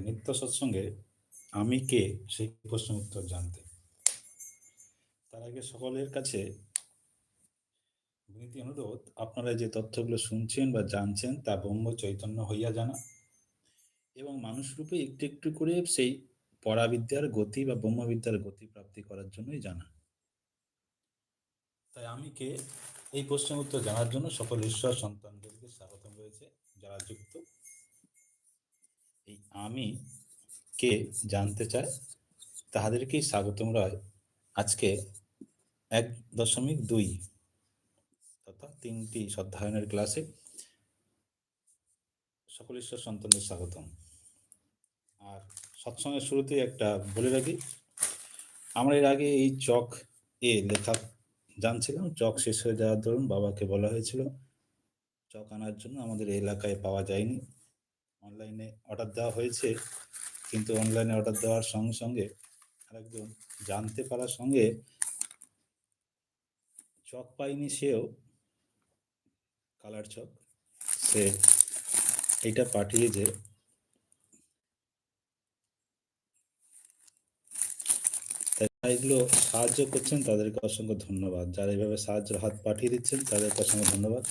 নিত্য সৎসঙ্গে আমি কে? সেই প্রশ্ন উত্তর জানতে। তার আগে সকলের কাছে বিনীতি অনুরোধ, আপনারা যে তথ্যগুলো শুনছেন বা জানছেন তা ব্রহ্ম চৈতন্য হইয়া জানা এবং মানুষ রূপে একটু একটু করে সেই পরাবিদ্যার গতি বা ব্রহ্মবিদ্যার গতি প্রাপ্তি করার জন্যই জানা। তাই আমি কে? এই প্রশ্নের উত্তর জানার জন্য সকল ঈশ্বর সন্তানদেরকে স্বাগতম রয়েছে। যারা যুক্ত এই আমি কে জানতে চায় তাহাদেরকেই স্বাগতম রয়। আজকে এক দশমিক দুই তথা তিনটি সধ্যায়নের ক্লাসে সকল ঈশ্বর সন্তানদের স্বাগতম। আর সৎসঙ্গের শুরুতেই একটা বলে রাখি, আমরা এর আগে এই চক এ লেখা জানছিলাম, চক শেষ হয়ে যাওয়ার দরুন বাবাকে বলা হয়েছিল, চক আনার জন্য আমাদের এলাকায় পাওয়া যায়নি। অনলাইনে অর্ডার দেওয়া হয়েছে, কিন্তু অনলাইনে অর্ডার দেওয়ার সঙ্গে সঙ্গে আরেকজন জানতে পারার সঙ্গে চক পাইনি সেও কালার চক, সে এটা পাঠিয়েছে তাই এগুলো সাহায্য করছেন, তাদেরকে অসংখ্য ধন্যবাদ। যারা এইভাবে সাহায্য হাত পাঠিয়ে দিচ্ছেন, তাদেরকে অসংখ্য ধন্যবাদ।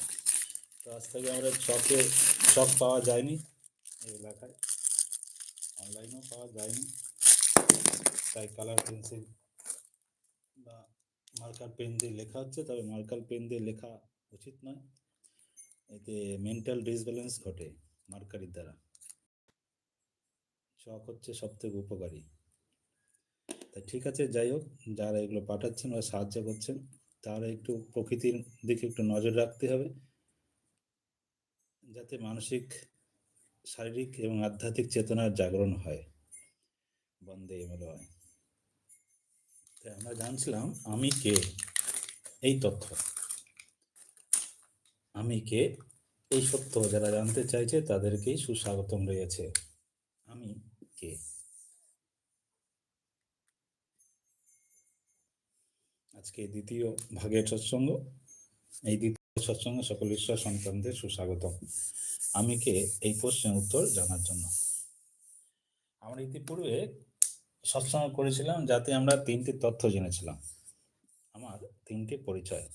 তো আজ থেকে আমরা চকে চক পাওয়া যায়নি। এই এলাকায়। অনলাইনেও পাওয়া যায়নি। তাই কালার পেন্সিল বা মার্কার পেন দিয়ে লেখা হচ্ছে, তবে মার্কার পেন দিয়ে লেখা উচিত নয়। এতে মেন্টাল ডিসব্যালেন্স ঘটে মার্কারির দ্বারা। চক হচ্ছে সব থেকে উপকারী। তাই ঠিক আছে, যাই হোক, যারা এগুলো পাঠাচ্ছেন বা সাহায্য করছেন, তারা একটু প্রকৃতির দিকে একটু নজর রাখতে হবে। যাতে মানসিক শারীরিক এবং আধ্যাত্মিক চেতনার জাগরণ হয়। বন্দে হয় তাই আমরা জানছিলাম, আমি কে? এই তথ্য। আমি কে? এই সত্য যারা জানতে চাইছে, তাদেরকেই সুস্বাগতম রয়েছে। আমি কে? আজকে দ্বিতীয় ভাগের সৎসঙ্গ। এই দ্বিতীয় সৎসঙ্গ সকল ঈশ্বর সন্তানদের সুস্বাগতম। আমি কে এই প্রশ্নের উত্তর জানার জন্য। আমরা ইতিপূর্বে সৎসঙ্গ করেছিলাম, যাতে আমরা তিনটি তথ্য জেনেছিলাম। আমার তিনটি পরিচয়।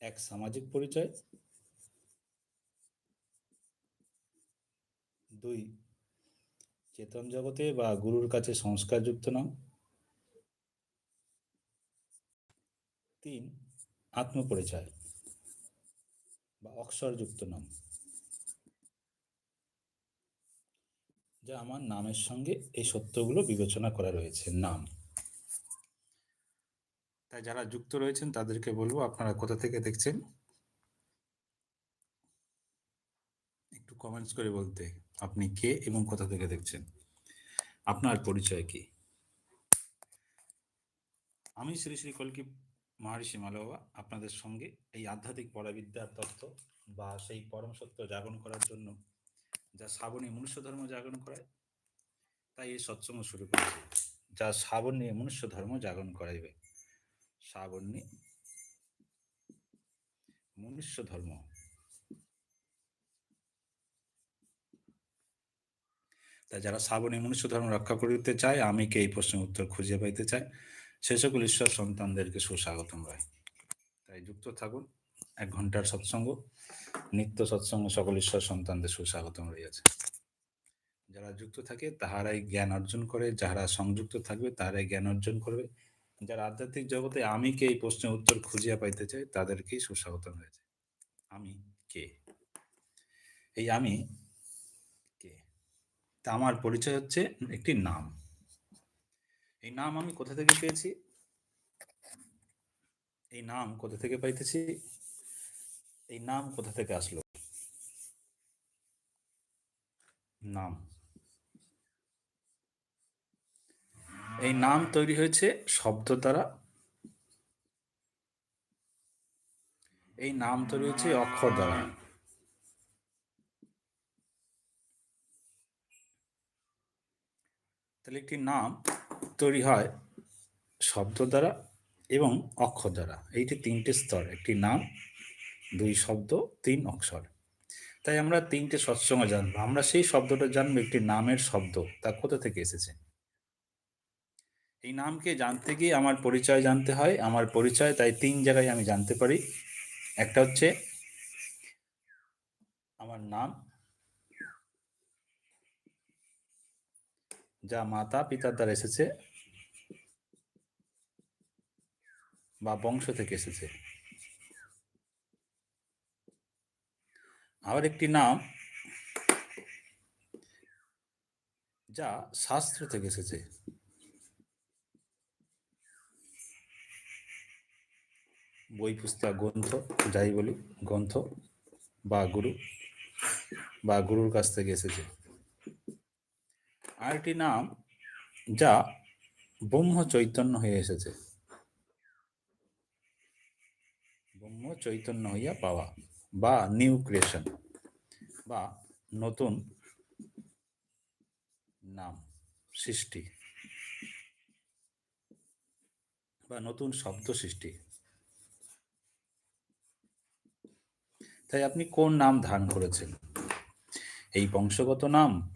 এক, সামাজিক পরিচয়। দুই, চেতন জগতে বা গুরুর কাছে সংস্কারযুক্ত নাম। তিন, আত্মপরিচয়। বা অক্ষরযুক্ত নাম। যা আমার নামের সঙ্গে এই সত্যগুলো বিবেচনা করা রয়েছে, নাম। তাই যারা যুক্ত রয়েছেন, তাদেরকে বলব আপনারা কোথা থেকে দেখছেন? একটু কমেন্টস করে বলতে, আপনি কে এবং কোথা থেকে দেখছেন? আপনার পরিচয় কি? আমি শ্রী শ্রী কলকি মহর্ষি মালবা আপনাদের সঙ্গে এই আধ্যাত্মিক পরাবিদ্যার তত্ত্ব বা সেই পরম সত্য জাগরণ করার জন্য যা শ্রাবণী মনুষ্য ধর্ম জাগরণ করায়, তাই এই সৎসঙ্গ শুরু করেছে। যা শ্রাবণ নিয়ে মনুষ্য ধর্ম জাগরণ করাইবে। শ্রাবণী মনুষ্য ধর্ম তাই যারা শ্রাবণী মনুষ্য ধর্ম রক্ষা করিতে চায়, আমি কে এই প্রশ্নের উত্তর খুঁজে পাইতে চাই? সে সকল ঈশ্বর সন্তানদেরকে সুস্বাগতম রয় তাই যুক্ত থাকুন, এক ঘণ্টার সৎসঙ্গ, নিত্য সৎসঙ্গ সকল ঈশ্বর সন্তানদের সুস্বাগতম রয়েছে যারা যুক্ত থাকে, তাহারাই জ্ঞান অর্জন করে যারা সংযুক্ত থাকবে তারাই জ্ঞান অর্জন করবে। যারা আধ্যাত্মিক জগতে আমি কে, এই প্রশ্নের উত্তর খুঁজিয়া পাইতে চাই, তাদেরকেই সুস্বাগতম হয়েছে আমি কে? এই আমি কে? তা আমার পরিচয় হচ্ছে একটি নাম। এই নাম আমি কোথা থেকে পেয়েছি? এই নাম কোথা থেকে পাইতেছি? এই নাম কোথা থেকে আসলো? নাম। এই নাম তৈরি হয়েছে শব্দ দ্বারা। এই নাম তৈরি হয়েছে অক্ষর দ্বারা। তাহলে একটি নাম তৈরি হয় শব্দ দ্বারা এবং অক্ষর দ্বারা। এইটি তিনটে স্তর, একটি নাম, দুই শব্দ, তিন অক্ষর। তাই আমরা তিনটে সৎসঙ্গ জানব। আমরা সেই শব্দটা জানব, একটি নামের শব্দ। তা কোথা থেকে এসেছে? এই নামকে জানতে গিয়ে আমার পরিচয় জানতে হয়। আমার পরিচয় তাই তিন জায়গায় আমি জানতে পারি। একটা হচ্ছে আমার নাম, যা মাতা পিতার দ্বারা এসেছে। বা বংশ থেকে এসেছে। আবার একটি নাম যা শাস্ত্র থেকে এসেছে। বই, পুস্তক, গ্রন্থ, যাই বলি, গ্রন্থ বা গুরু বা গুরুর কাছ থেকে এসেছে। আরেকটি নাম যা ব্রহ্ম চৈতন্য হয়ে এসেছে। ব্রহ্ম চৈতন্য হইয়া পাওয়া বা নিউ ক্রিয়েশন বা নতুন নাম সৃষ্টি বা নতুন শব্দ সৃষ্টি। তাই আপনি কোন নাম ধারণ করেছেন? এই বংশগত নাম?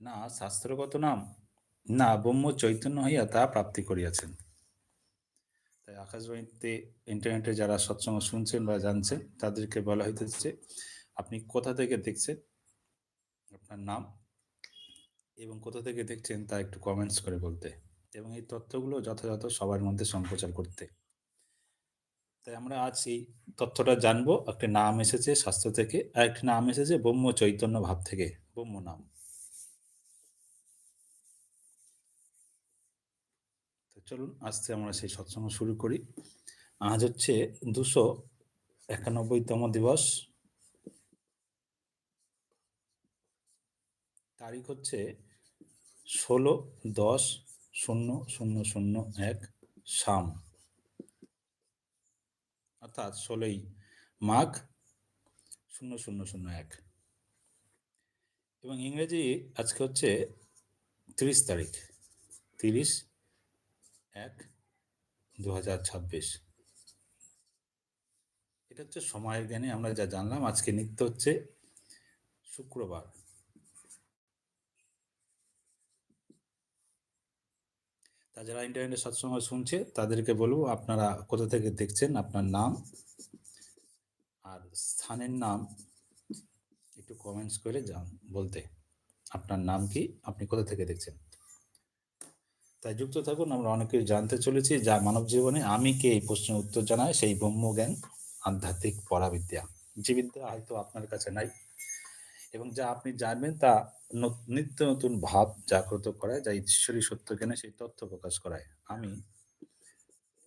না শাস্ত্রগত নাম? না ব্রহ্ম চৈতন্য হইয়া তা প্রাপ্তি করিয়াছেন। তাই আকাশবাণীতে ইন্টারনেটে যারা সৎসঙ্গ শুনছেন বা জানছেন, তাদেরকে বলা হইতেছে, আপনি কোথা থেকে দেখছেন আপনার নাম এবং কোথা থেকে দেখছেন তা একটু কমেন্টস করে বলতে। এবং এই তথ্যগুলো যথাযথ সবার মধ্যে সম্প্রচার করতে। তাই আমরা আজ এই তথ্যটা জানব। একটা নাম এসেছে শাস্ত্র থেকে আর একটি নাম এসেছে ব্রহ্ম চৈতন্য ভাব থেকে ব্রহ্ম নাম চলুন, আজকে আমরা সেই সৎসঙ্গ শুরু করি। আজ হচ্ছে দুশো একানব্বইতম দিবস। তারিখ হচ্ছে ষোলো দশ শূন্য শূন্য শূন্য এক সাম অর্থাৎ ষোলোই মাঘ শূন্য শূন্য শূন্য এক। এবং ইংরেজি আজকে হচ্ছে তিরিশ তারিখ, তিরিশ এক দু হাজার ছাব্বিশ। এটা হচ্ছে সময়ের জ্ঞানে আমরা যা জানলাম, আজকে নিত্য হচ্ছে শুক্রবার। তা যারা ইন্টারনেটে সবসময় শুনছে, তাদেরকে বলব আপনারা কোথা থেকে দেখছেন আপনার নাম আর স্থানের নাম একটু কমেন্টস করে যান বলতে। আপনার নাম কি? আপনি কোথা থেকে দেখছেন? তাই যুক্ত থাকুন, আমরা অনেক কিছু জানতে চলেছি যা মানব জীবনে আমি কে এই প্রশ্নের উত্তর জানায় সেই ব্রহ্মজ্ঞান আধ্যাত্মিক পরাবিদ্যা। যে বিদ্যা হয়তো আপনার কাছে নাই এবং যা আপনি জানবেন তা নিত্য নতুন ভাব জাগ্রত করায়, যা ঈশ্বরী সত্য জ্ঞানে সেই তথ্য প্রকাশ করায়। আমি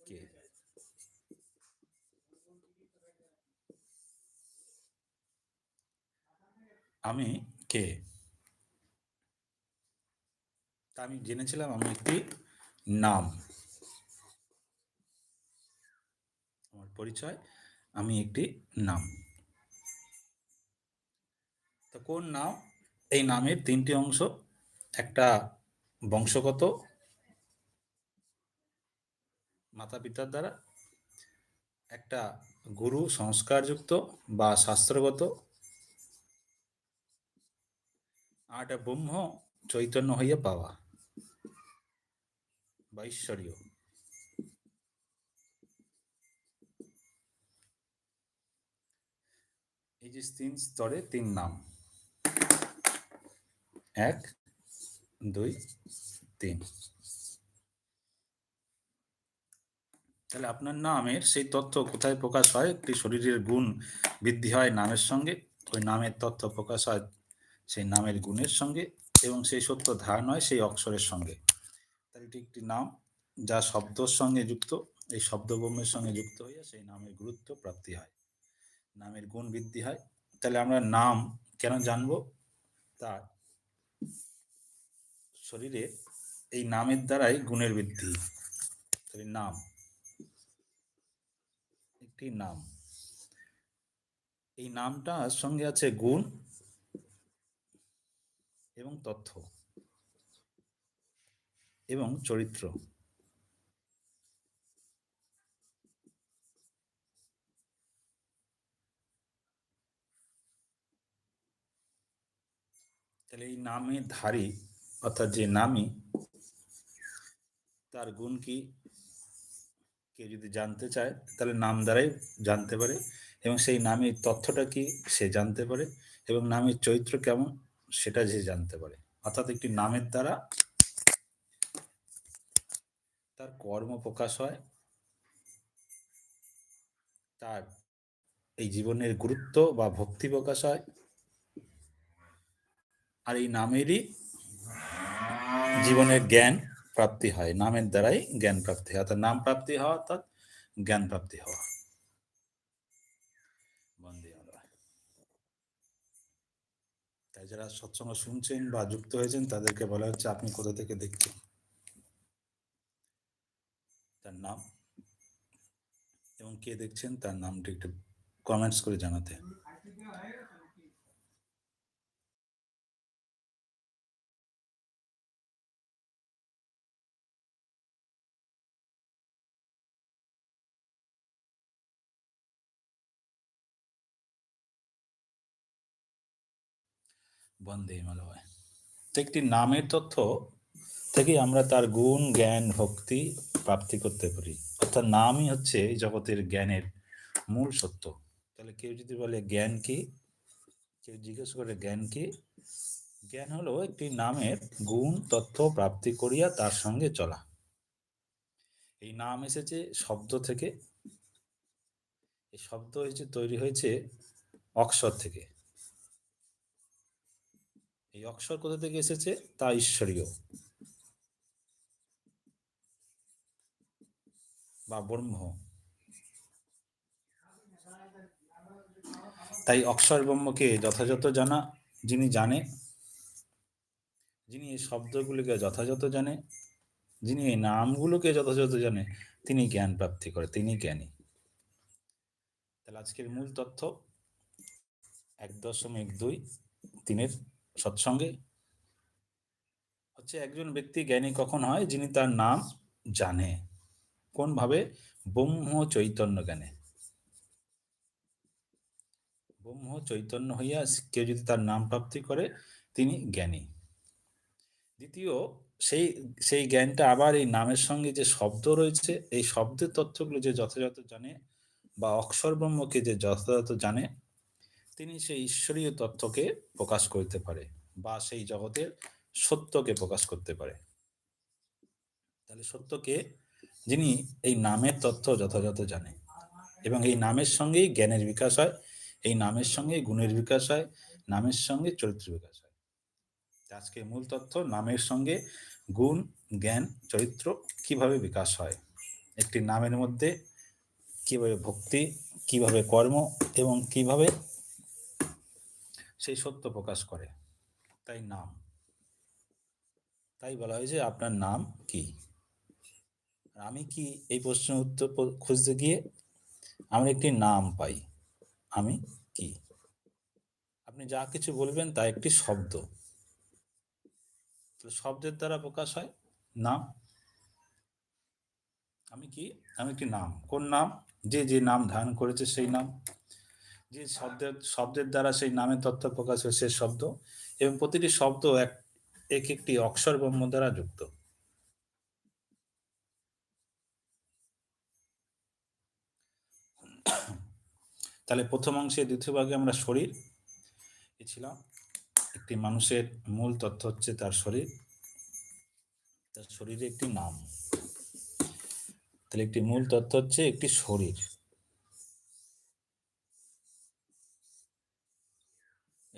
কে? আমি কে? আমি জেনেছিলাম আমি একটি নাম। আমার পরিচয়, আমি একটি নাম। তো কোন নাম? এই নামের তিনটি অংশ, একটা বংশগত মাতা পিতার দ্বারা, একটা গুরু সংস্কারযুক্ত বা শাস্ত্রগত আর ব্রহ্ম চৈতন্য হইয়া পাওয়া। বা ঈশ্বরীয় এই যে তিন স্তরে তিন নাম। এক, দুই, তিন। তাহলে আপনার নামের সেই তথ্য কোথায় প্রকাশ হয়? একটি শরীরের গুণ বৃদ্ধি হয় নামের সঙ্গে, ওই নামের তথ্য প্রকাশ হয় সেই নামের গুণের সঙ্গে এবং সেই সত্য ধারণ হয় সেই অক্ষরের সঙ্গে। এটি একটি নাম, যা শব্দর সঙ্গে যুক্ত, এই শব্দব্রহ্মের সঙ্গে যুক্ত হইয়া সেই নামের গুরুত্ব প্রাপ্তি হয়। নামের গুণ বৃদ্ধি হয়। তাহলে আমরা নাম কেন জানব? তা শরীরে এই নামের দ্বারাই গুণের বৃদ্ধি। তাহলে নাম, একটি নাম। এই নামটার সঙ্গে আছে গুণ এবং তথ্য। এবং চরিত্র। তাহলে এই নামে ধারী, অর্থাৎ যে নামী, তার গুণ কি? কেউ যদি জানতে চায়, তাহলে নাম দ্বারাই জানতে পারে। এবং সেই নামের তথ্যটা কি, সে জানতে পারে। এবং নামের চরিত্র কেমন, সেটা যে জানতে পারে। অর্থাৎ একটি নামের দ্বারা কর্ম প্রকাশ হয়। তার এই জীবনের গুরুত্ব বা ভক্তি প্রকাশ হয়। আর এই নামেরই জীবনের জ্ঞান প্রাপ্তি হয়। নামের দ্বারাই জ্ঞান প্রাপ্তি হয়। অর্থাৎ নাম প্রাপ্তি হওয়া, অর্থাৎ জ্ঞান প্রাপ্তি হওয়া। তাই যারা সৎসঙ্গ শুনছেন বা যুক্ত হয়েছেন, তাদেরকে বলা হচ্ছে, আপনি কোথা থেকে দেখছেন? তার নাম এবং কে দেখছেন তার নামটি একটু কমেন্টস করে জানাতে। বন্দে মালয় তো একটি নামের তথ্য থেকে আমরা তার গুণ, জ্ঞান, ভক্তি প্রাপ্তি করতে পারি। অর্থাৎ নামই হচ্ছে এই জগতের জ্ঞানের মূল সত্য। তাহলে কেউ যদি বলে জ্ঞান কি? কেউ জিজ্ঞেস করে জ্ঞান কি? জ্ঞান হলো একটি নামের গুণ, তথ্য প্রাপ্তি করিয়া তার সঙ্গে চলা। এই নাম এসেছে শব্দ থেকে। এই শব্দ হয়েছে তৈরি হয়েছে অক্ষর থেকে। এই অক্ষর কোথা থেকে এসেছে? তা ঈশ্বরীয়। বা ব্রহ্ম। তাই অক্ষর ব্রহ্মকে যথাযথ জানা যিনি জানে, যিনি এই শব্দগুলিকে যথাযথ জানে, যিনি এই নামগুলোকে যথাযথ জানে, তিনি জ্ঞান প্রাপ্তি করে, তিনি জ্ঞানী। তাহলে আজকের মূল তথ্য, এক দশমিক দুই তিনের সৎসঙ্গে। হচ্ছে একজন ব্যক্তি জ্ঞানী কখন হয়? যিনি তার নাম জানে। কোন ভাবে? ব্রহ্ম চৈতন্য জ্ঞানে ব্রহ্ম চৈতন্য হইয়া কেউ যদি তার নাম প্রাপ্তি করে, তিনি জ্ঞানী। দ্বিতীয়, সেই সেই জ্ঞানটা আবার এই নামের সঙ্গে যে শব্দ রয়েছে, এই শব্দের তথ্যগুলো যে যথাযথ জানে বা অক্ষর ব্রহ্মকে যে যথাযথ জানে, তিনি সেই ঈশ্বরীয় তত্ত্বকে প্রকাশ করতে পারে বা সেই জগতের সত্যকে প্রকাশ করতে পারে। তাহলে সত্যকে যিনি এই নামের তথ্য যথাযথ জানে এবং এই নামের সঙ্গেই জ্ঞানের বিকাশ হয়, এই নামের সঙ্গে গুণের বিকাশ হয়, নামের সঙ্গে চরিত্র বিকাশ হয়। আজকে মূল তথ্য নামের সঙ্গে গুণ, জ্ঞান, চরিত্র কীভাবে বিকাশ হয়? একটি নামের মধ্যে কীভাবে ভক্তি, কীভাবে কর্ম এবং কীভাবে সেই সত্য প্রকাশ করে? তাই নাম। তাই বলা হয় যে আপনার নাম কি? আমি কি এই প্রশ্নের উত্তর খুঁজতে গিয়ে আমরা একটি নাম পাই? আমি কি? আপনি যা কিছু বলবেন তা একটি শব্দ। শব্দের দ্বারা প্রকাশ হয় নাম। আমি কি? আমি একটি নাম। কোন নাম? যে যে নাম ধারণ করেছে সেই নাম। যে শব্দের শব্দের দ্বারা সেই নামের তথ্য প্রকাশ হয় সে শব্দ। এবং প্রতিটি শব্দ এক এক একটি অক্ষর ব্রহ্ম দ্বারা যুক্ত। তাহলে প্রথম অংশে দ্বিতীয় ভাগে আমরা শরীর। ছিলাম একটি মানুষের মূল তথ্য হচ্ছে তার শরীর। তার শরীরে একটি নাম। তাহলে একটি মূল তথ্য হচ্ছে একটি শরীর।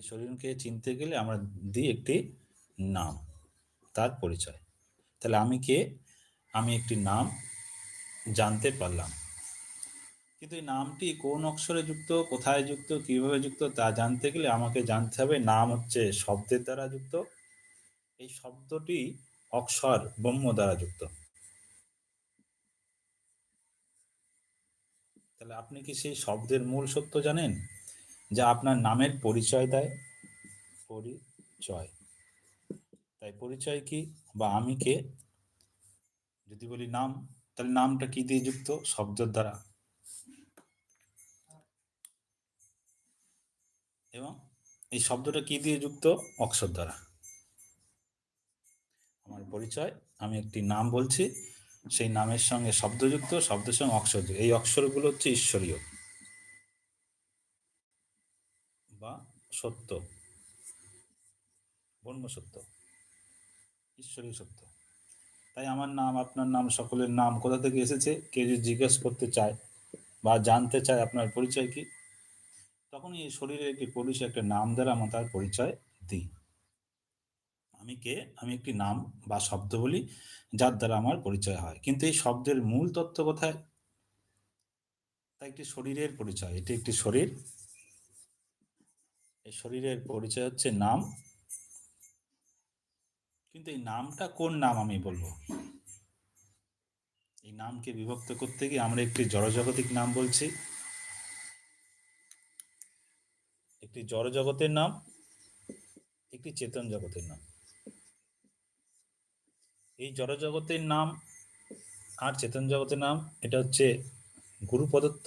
শরীরকে চিনতে গেলে আমরা দিই একটি নাম, তার পরিচয়। তাহলে আমি কে? আমি একটি নাম জানতে পারলাম। কিন্তু এই নামটি কোন অক্ষরে যুক্ত, কোথায় যুক্ত, কীভাবে যুক্ত তা জানতে গেলে আমাকে জানতে হবে। নাম হচ্ছে শব্দের দ্বারা যুক্ত। এই শব্দটি অক্ষর, ব্রহ্ম দ্বারা যুক্ত। তাহলে আপনি কি সেই শব্দের মূল সত্য জানেন? যা আপনার নামের পরিচয় দেয়? পরিচয়। তাই পরিচয় কি বা আমি কে? যদি বলি নাম, তাহলে নামটা কি দিয়ে যুক্ত? শব্দের দ্বারা। এবং এই শব্দটা কি দিয়ে যুক্ত? অক্ষর দ্বারা। আমার পরিচয়, আমি একটি নাম বলছি, সেই নামের সঙ্গে শব্দযুক্ত শব্দের সঙ্গে অক্ষর। এই অক্ষরগুলো হচ্ছে ঈশ্বরীয় বা সত্য, ব্রহ্ম সত্য, ঈশ্বরীয় সত্য। তাই আমার নাম, আপনার নাম, সকলের নাম কোথা থেকে এসেছে? কেউ যদি জিজ্ঞেস করতে চায় বা জানতে চায়, আপনার পরিচয় কি? তখনই এই শরীরের একটি পরিচয় একটা নাম দ্বারা আমরা তার পরিচয় দিই। আমি কে? আমি একটি নাম বা শব্দ বলি, যার দ্বারা আমার পরিচয় হয়। কিন্তু এই শব্দের মূল তত্ত্ব কোথায়? তা একটি শরীরের পরিচয়। এটি একটি শরীর। এই শরীরের পরিচয় হচ্ছে নাম। কিন্তু এই নামটা কোন নাম আমি বলব? এই নামকে বিভক্ত করতে গিয়ে আমরা একটি জড়জাগতিক নাম বলছি। একটি জড় জগতের নাম, একটি চেতন জগতের নাম। এই জড় জগতের নাম আর চেতন জগতের নাম, এটা হচ্ছে গুরু প্রদত্ত,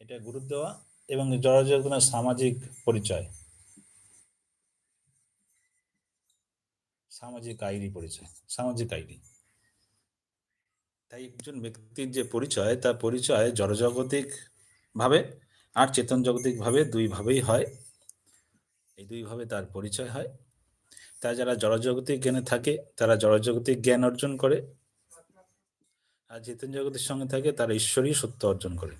এটা গুরু দেওয়া এবং জড় জগতের সামাজিক পরিচয়। সামাজিক আইডি পরিচয়, সামাজিক আইডি। তাই একজন ব্যক্তির যে পরিচয়, তার পরিচয় জড়জাগতিক ভাবে আর চেতন জগতিক ভাবে দুই ভাবেই হয়। এই দুই ভাবে তার পরিচয় হয়। তাই যারা জড়জাগতিক জ্ঞানে থাকে, তারা জড়জাগতিক জ্ঞান অর্জন করে। আর চেতন জগতের সঙ্গে থাকে, তারা ঈশ্বরী সত্য অর্জন করে।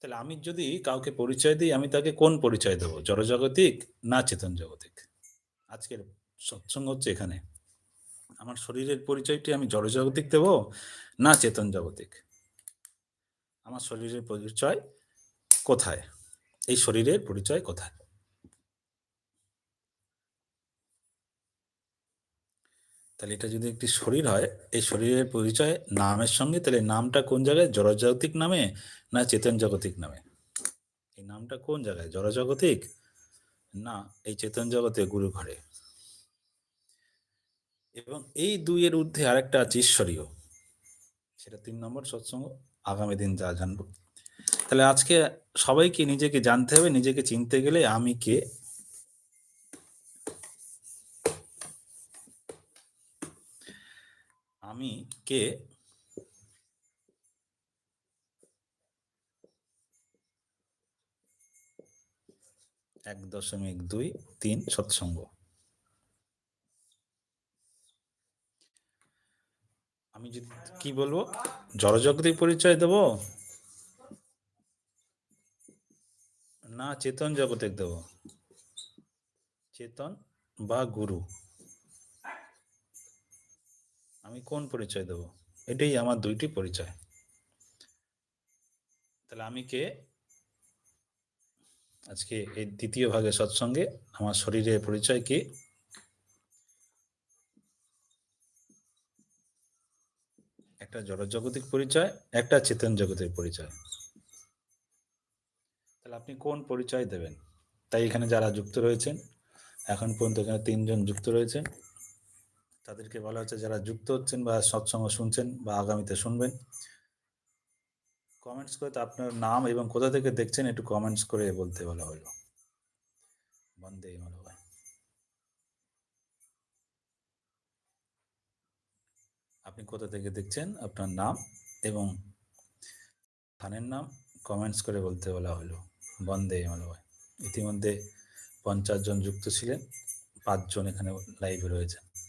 তাহলে আমি যদি কাউকে পরিচয় দিই, আমি তাকে কোন পরিচয় দেবো? জড়জাগতিক না চেতন জগতিক? আজকের সৎসঙ্গ হচ্ছে এখানে। আমার শরীরের পরিচয়টি আমি জড়জাগতিক দেব না চেতন জগতিক? আমার শরীরের পরিচয় কোথায়? এই শরীরের পরিচয় কোথায়? তাহলে এটা যদি একটি শরীর হয়, এই শরীরের পরিচয় নামের সঙ্গে, তাহলে নামটা কোন জায়গায়? জড়জাগতিক নামে না চেতন জগতিক নামে? এই নামটা কোন জায়গায়? জড়জাগতিক? না, এই চেতন জগতে গুরু ঘরে। এবং এই দুইয়ের ঊর্ধ্বে আরেকটা আছে ঈশ্বরীয়। সেটা তিন নম্বর সৎসঙ্গ। আগামী দিন যা জানব। তাহলে আজকে সবাইকে নিজেকে জানতে হবে, নিজেকে চিনতে গেলে আমি কে? আমি কে? এক দশমিক দুই তিন সৎসঙ্গ। আমি যদি কি বলব? জড়জগতিক পরিচয় দেব? না, চেতন জগতের দেব। চেতন বা গুরু। আমি কোন পরিচয় দেব? এটাই আমার দুইটি পরিচয়। তাহলে আমি কে? আজকে এই দ্বিতীয় ভাগের সৎসঙ্গে আমার শরীরের পরিচয় কি? একটা জড়জগতিক পরিচয়, একটা চেতন জগতের পরিচয়। তাহলে আপনি কোন পরিচয় দেবেন? তাই এখানে যারা যুক্ত রয়েছেন, এখন পর্যন্ত এখানে তিনজন যুক্ত রয়েছেন। তাদেরকে বলা হচ্ছে যারা যুক্ত হচ্ছেন বা সৎসঙ্গ শুনছেন বা আগামীতে শুনবেন। কমেন্টস করে তো আপনার নাম এবং কোথা থেকে দেখছেন একটু কমেন্টস করে বলতে বলা হলো। বন্দে মাতরম। আপনি কোথা থেকে দেখছেন? আপনার নাম এবং স্থানের নাম কমেন্টস করে বলতে বলা হলো। বন্দে মাতরম ইতিমধ্যে পঞ্চাশ জন যুক্ত ছিলেন পাঁচজন এখানে লাইভে রয়েছেন।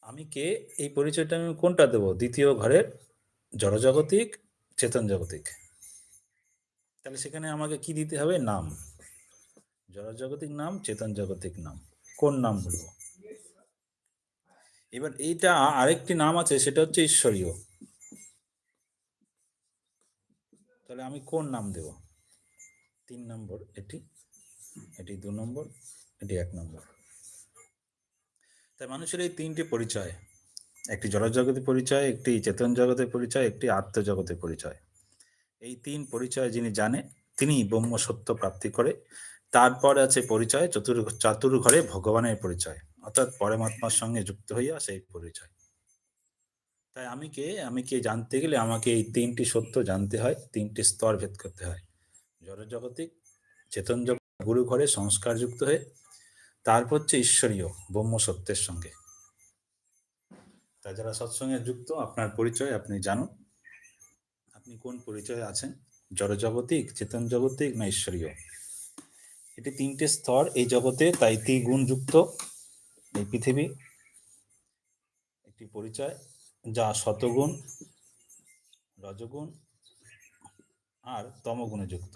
আমি কে? এই পরিচয়টা আমি কোনটা দেব? দ্বিতীয় ঘরের জড়জাগতিক, চেতন জগতিক। তাহলে সেখানে আমাকে কি দিতে হবে? নাম। জড়জাগতিক নাম, চেতন জগতিক নাম। কোন নাম বলব? এবার এইটা আরেকটি নাম আছে, সেটা হচ্ছে ঈশ্বরীয়। তাহলে আমি কোন নাম দেব? তিন নম্বর, এটি এটি দু নম্বর, এটি এক নম্বর। তাই মানুষের এই তিনটি পরিচয়, একটি জড়জগতের পরিচয়, একটি চেতন জগতের পরিচয়, একটি আত্মজগতের পরিচয়। এই তিন পরিচয় যিনি জানে তিনি ব্রহ্ম সত্য প্রাপ্তি করে। তারপর আছে পরিচয়, চতুর চাতুর ঘরে ভগবানের পরিচয়। অর্থাৎ পরমাত্মার সঙ্গে যুক্ত হইয়া সেই পরিচয়। তাই আমি কে আমি কে জানতে গেলে আমাকে এই তিনটি সত্য জানতে হয়, তিনটি স্তর ভেদ করতে হয়। জড়জগতিক চেতন গুরু ঘরে সংস্কার যুক্ত হয়ে, তারপর হচ্ছে ঈশ্বরীয় ব্রহ্ম সত্যের সঙ্গে। তা যারা সৎসঙ্গে যুক্ত, আপনার পরিচয় আপনি জানুন। আপনি কোন পরিচয়ে আছেন? জড়জগতিক চেতন জগতিক না ঈশ্বরীয়? এটি তিনটে স্তর, এই জগতে তাই ত্রিগুণ যুক্ত এই পৃথিবী একটি পরিচয় যা শতগুণ, রজগুণ আর তমগুণে যুক্ত।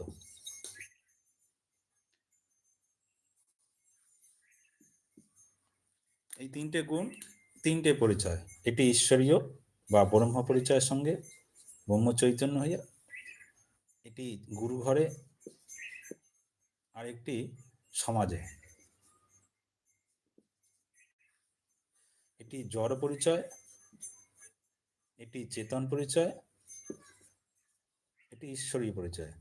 এই তিনটে গুণ, তিনটে পরিচয় এটি ঈশ্বরীয় বা ব্রহ্ম পরিচয়ের সঙ্গে, ব্রহ্ম চৈতন্য হইয়া এটি গুরু ঘরে আর একটি সমাজে। এটি জড় পরিচয় এটি চেতন পরিচয় এটি ঈশ্বরীয় পরিচয়।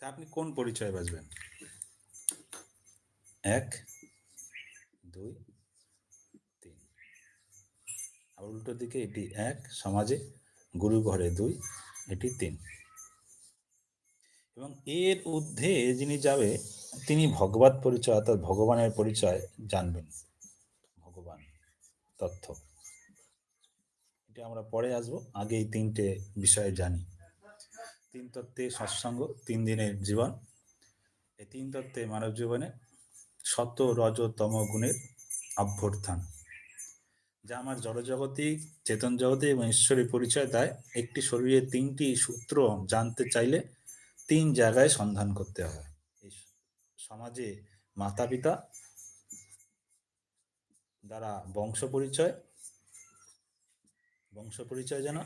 তা আপনি কোন পরিচয় বাঁচবেন এক, দুই, তিন। আর উল্টো দিকে এটি এক, সমাজে গুরু ঘরে দুই, এটি তিন। এবং এর ঊর্ধ্বে যিনি যাবে, তিনি ভগবত পরিচয়, অর্থাৎ ভগবানের পরিচয় জানবেন। ভগবান তথ্য এটা আমরা পরে আসব, আগে এই তিনটে বিষয়ে জানি। তিন তত্ত্বে সৎসঙ্গ, তিন দিনের জীবন। এই তিন তত্ত্বে মানব জীবনে শত রজ, তম গুণের অভ্যর্থান যা আমার জড়জগতিক চেতন জগতে এবং ঈশ্বরের পরিচয় দেয় একটি শরীরের তিনটি সূত্র জানতে চাইলে তিন জায়গায় সন্ধান করতে হয়। এই সমাজে মাতা পিতা দ্বারা বংশ পরিচয় বংশ পরিচয় যেন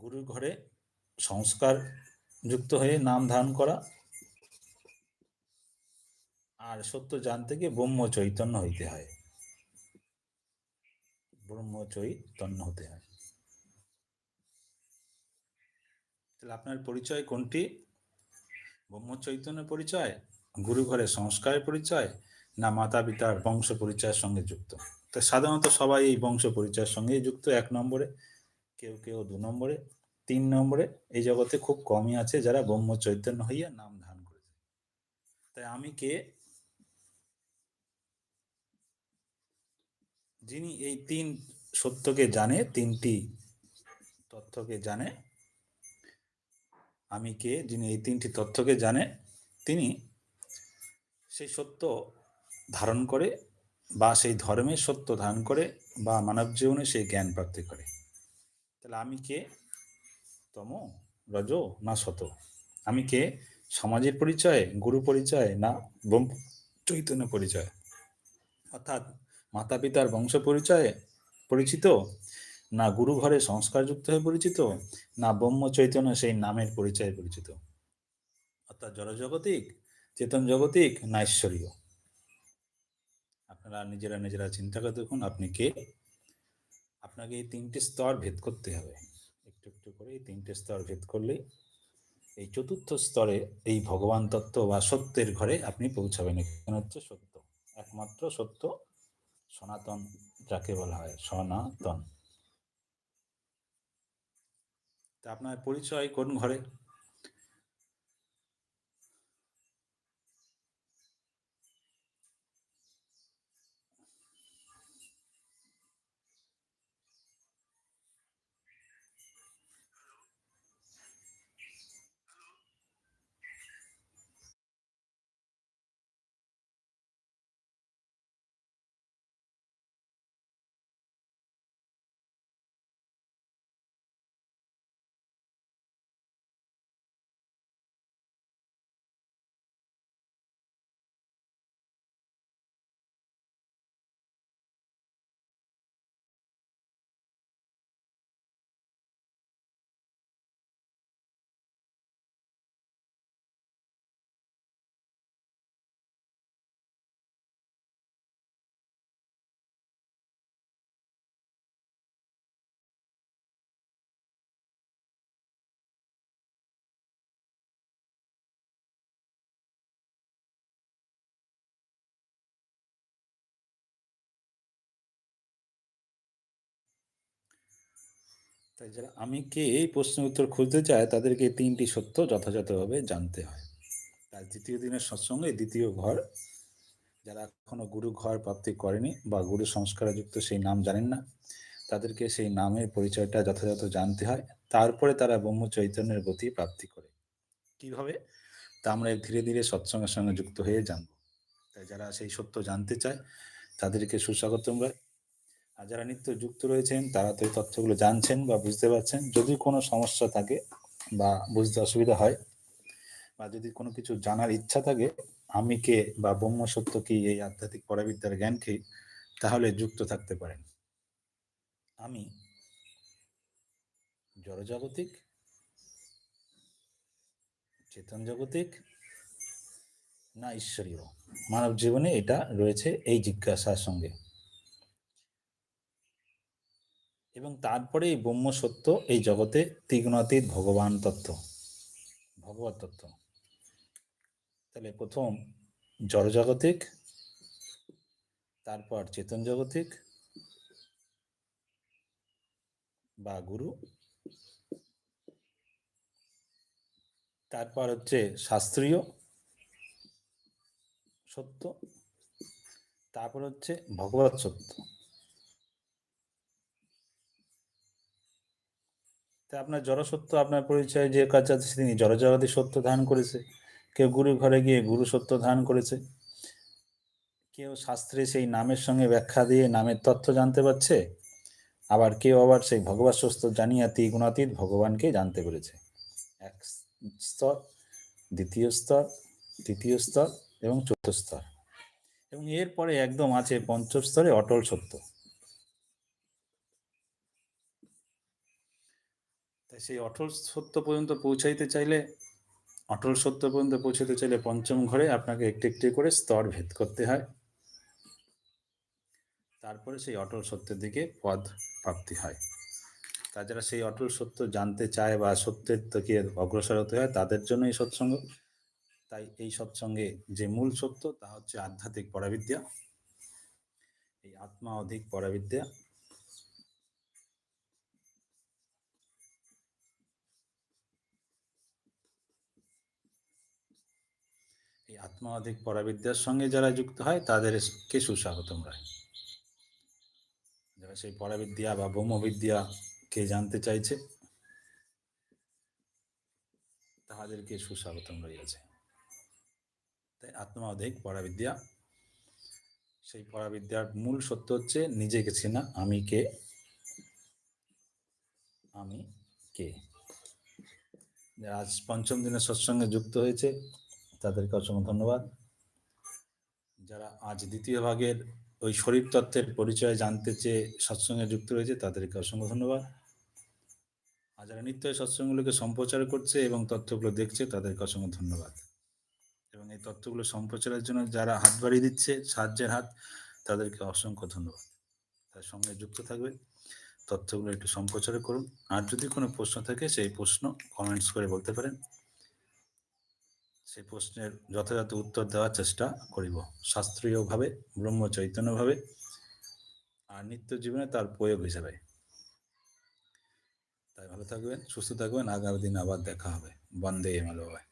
গুরুর ঘরে সংস্কার যুক্ত হয়ে নাম ধারণ করা আর সত্য জানতে গিয়ে ব্রহ্ম চৈতন্য হইতে হয়। ব্রহ্ম চৈতন্য হতে হয়। তাহলে আপনার পরিচয় কোনটি? ব্রহ্ম চৈতন্য পরিচয় গুরু ঘরে সংস্কারের পরিচয়, না মাতা পিতার বংশ পরিচয়ের সঙ্গে যুক্ত? তো সাধারণত সবাই এই বংশ পরিচয়ের সঙ্গেই যুক্ত, এক নম্বরে, কেউ কেউ দু নম্বরে, তিন নম্বরে। এই জগতে খুব কমই আছে যারা ব্রহ্ম চৈতন্য হইয়া নাম ধারণ করেছে। তাই আমি কে? যিনি এই তিন সত্যকে জানে, তিনটি তথ্যকে জানে আমি কে, যিনি এই তিনটি তথ্যকে জানে, তিনি সেই সত্য ধারণ করে বা সেই ধর্মের সত্য ধারণ করে বা মানব জীবনে সেই জ্ঞান প্রাপ্তি করে। তাহলে আমি কে? তম, রজ, না শত আমি কে? সমাজের পরিচয়, গুরু পরিচয়, না ব্রহ্ম? চৈতন্য পরিচয়। অর্থাৎ মাতা পিতার বংশ পরিচয়ে, পরিচিত না গুরু ঘরে সংস্কারযুক্ত হয়ে পরিচিত, না ব্রহ্ম চৈতন্য সেই নামের পরিচয়ে পরিচিত। অর্থাৎ জড়জগতিক, চেতন জগতিক, না ঈশ্বরীয়। আপনারা নিজেরা নিজেরা চিন্তা করে দেখুন আপনি কে। আপনাকে এই তিনটে স্তর ভেদ করতে হবে। একটু একটু করে এই তিনটে স্তর ভেদ করলেই এই চতুর্থ স্তরে এই ভগবান তত্ত্ব বা সত্যের ঘরে আপনি পৌঁছাবেন। এখানে হচ্ছে সত্য। একমাত্র সত্য সনাতন, যাকে বলা হয় সনাতন। তা আপনার পরিচয় কোন ঘরে? তাই যারা আমি কে এই প্রশ্নের উত্তর খুঁজতে চায়, তাদেরকে তিনটি সত্য যথাযথভাবে জানতে হয়। তার দ্বিতীয় দিনের সৎসঙ্গে দ্বিতীয় ঘর, যারা এখনও গুরু ঘর প্রাপ্তি করেনি বা গুরু সংস্কারযুক্ত সেই নাম জানেন না, তাদেরকে সেই নামের পরিচয়টা যথাযথ জানতে হয়। তারপরে তারা ব্রহ্ম চৈতন্যের গতি প্রাপ্তি করে। কীভাবে? তা আমরা ধীরে ধীরে সৎসঙ্গের সঙ্গে যুক্ত হয়ে জানব। তাই যারা সেই সত্য জানতে চায়, তাদেরকে সুস্বাগতম। রয় আর যারা নিত্য যুক্ত রয়েছেন, তারা তো এই তথ্যগুলো জানছেন বা বুঝতে পারছেন। যদি কোনো সমস্যা থাকে বা বুঝতে অসুবিধা হয় বা যদি কোনো কিছু জানার ইচ্ছা থাকে, আমি কে বা ব্রহ্ম সত্য কি এই আধ্যাত্মিক পরাবিদ্যার জ্ঞান কি, তাহলে যুক্ত থাকতে পারেন। আমি জড়জাগতিক চেতন জগতিক, না ঈশ্বরীয়। মানব জীবনে এটা রয়েছে এই জিজ্ঞাসার সঙ্গে। এবং তারপরে এই ব্রহ্ম সত্য, এই জগতে ত্রিগুণাতীত ভগবান তত্ত্ব, ভগবত তত্ত্ব। তাহলে প্রথম জড়জাগতিক, তারপর চেতন জগতিক বা গুরু। তারপর হচ্ছে শাস্ত্রীয় সত্য, তারপর হচ্ছে ভগবত সত্য। তা আপনার জড়সত্য আপনার পরিচয় যে কাজ আছে তিনি জড়জগতি সত্য ধারণ করেছে। কেউ গুরু ঘরে গিয়ে গুরু সত্য ধারণ করেছে। কেউ শাস্ত্রে সেই নামের সঙ্গে ব্যাখ্যা দিয়ে নামের তথ্য জানতে পারছে। আবার কেউ আবার সেই ভগবান সত্য জানিয়া গুণাতীত ভগবানকে জানতে পেরেছে। এক স্তর, দ্বিতীয় স্তর, তৃতীয় স্তর এবং চতুর্থ স্তর। এবং এরপরে একদম আছে পঞ্চম স্তরে অটল সত্য। তাই সেই অটল সত্য পর্যন্ত পৌঁছাইতে চাইলে, অটল সত্য পর্যন্ত পৌঁছাতে চাইলে পঞ্চম ঘরে আপনাকে একটি একটি করে স্তর ভেদ করতে হয়। তারপরে সেই অটল সত্যের দিকে পদ প্রাপ্তি হয়। তাছাড়া সেই অটল সত্য জানতে চায় বা সত্যের থেকে অগ্রসর হতে হয়, তাদের জন্য এই সৎসঙ্গ। তাই এই সৎসঙ্গে যে মূল সত্য, তা হচ্ছে আধ্যাত্মিক পরাবিদ্যা। এই আত্মা অধিক পরাবিদ্যা। এই আত্মা অধিক পরাবিদ্যার সঙ্গে যারা যুক্ত হয় তাদেরকে সুস্বাগতম রায়? যারা সেই পরাবিদ্যা বা ব্রহ্মবিদ্যা কে জানতে চাইছে তাহাদেরকে সুস্বাগতম রয়েছে তাই আত্মা অধিক পরাবিদ্যা, সেই পরাবিদ্যার মূল সত্য হচ্ছে নিজেকে চেনা, আমি কে? আমি কে? আজ পঞ্চম দিনের সৎসঙ্গে যুক্ত হয়েছে তাদেরকে অসংখ্য ধন্যবাদ। যারা আজ দ্বিতীয় ভাগের ওই শরীর তত্ত্বের পরিচয় জানতে চেয়ে সৎসঙ্গে যুক্ত রয়েছে, তাদেরকে অসংখ্য ধন্যবাদ। আর যারা নিত্য সৎসঙ্গগুলোকে সম্প্রচার করছে এবং তথ্যগুলো দেখছে, তাদেরকে অসংখ্য ধন্যবাদ। এবং এই তথ্যগুলো সম্প্রচারের জন্য যারা হাত বাড়িয়ে দিচ্ছে, সাহায্যের হাত, তাদেরকে অসংখ্য ধন্যবাদ। তার সঙ্গে যুক্ত থাকবে। তথ্যগুলো একটু সম্প্রচার করুন। আর যদি কোনো প্রশ্ন থাকে, সেই প্রশ্ন কমেন্টস করে বলতে পারেন। সেই প্রশ্নের যথাযথ উত্তর দেওয়ার চেষ্টা করিব। শাস্ত্রীয়ভাবে ব্রহ্ম চৈতন্যভাবে আর নিত্য জীবনে তার প্রয়োগ হিসাবে। তাই ভালো থাকবেন, সুস্থ থাকবেন, আগামী দিন আবার দেখা হবে। বন্দে মালবায়